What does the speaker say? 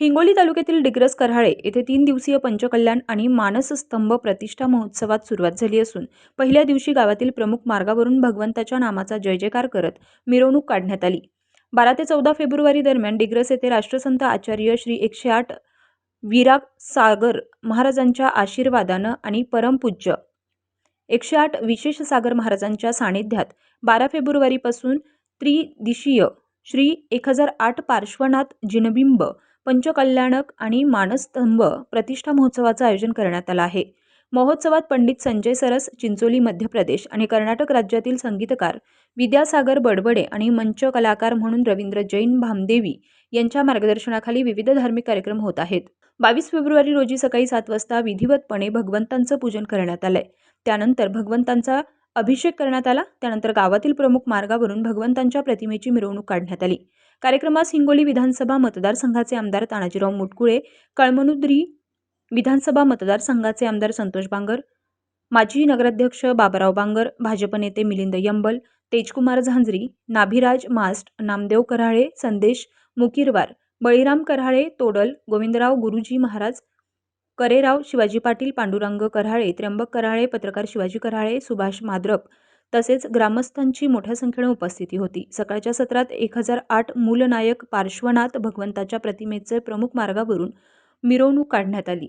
हिंगोली तालुक्यातील डिग्रस करहाळे येथे तीन दिवसीय पंचकल्याण आणि मानसस्तंभ प्रतिष्ठा महोत्सवात सुरुवात झाली असून पहिल्या दिवशी गावातील प्रमुख मार्गावरून भगवंताच्या नामाचा जय जयकार करत मिरवणूक काढण्यात आली. बारा ते चौदा फेब्रुवारी दरम्यान डिग्रस येथे राष्ट्रसंत आचार्य श्री एकशे आठ विराग सागर महाराजांच्या आशीर्वादानं आणि परमपूज्य एकशे आठ विशेष सागर महाराजांच्या सानिध्यात बारा फेब्रुवारीपासून त्रिदिशीय श्री एक हजार आठ पार्श्वनाथ जिनबिंब पंचकल्याणक आणि मानस्तंभ प्रतिष्ठा महोत्सवाचं आयोजन करण्यात आलं आहे. महोत्सवात पंडित संजय सरस चिंचोली मध्य प्रदेश आणि कर्नाटक राज्यातील संगीतकार विद्यासागर बडबडे आणि मंच कलाकार म्हणून रवींद्र जैन भामदेवी यांच्या मार्गदर्शनाखाली विविध धार्मिक कार्यक्रम होत आहेत. बावीस फेब्रुवारी रोजी सकाळी सात वाजता विधिवतपणे भगवंतांचं पूजन करण्यात आलंय. त्यानंतर भगवंतांचा अभिषेक करण्यात आला. त्यानंतर गावातील प्रमुख मार्गावरून भगवंतांच्या प्रतिमेची मिरवणूक काढण्यात आली. कार्यक्रमास हिंगोली विधानसभा मतदारसंघाचे आमदार तानाजीराव मुटकुळे कळमनुद्री विधानसभा मतदारसंघाचे आमदार संतोष बांगर माजी नगराध्यक्ष बाबाराव बांगर भाजप नेते मिलिंद यंबल तेजकुमार झांजरी नाभिराज मास्ट नामदेव कराळे संदेश मुकीरवार बळीराम कराळे तोडल गोविंदराव गुरुजी महाराज करेराव शिवाजी पाटील पांडुरंग कराळे त्र्यंबक कराळे पत्रकार शिवाजी कराळे सुभाष माद्रप तसेच ग्रामस्थांची मोठ्या संख्येने उपस्थिती होती. सकाळच्या सत्रात एक हजार आठ मूलनायक पार्श्वनाथ भगवंताच्या प्रतिमेचे प्रमुख मार्गावरून मिरवणूक काढण्यात आली.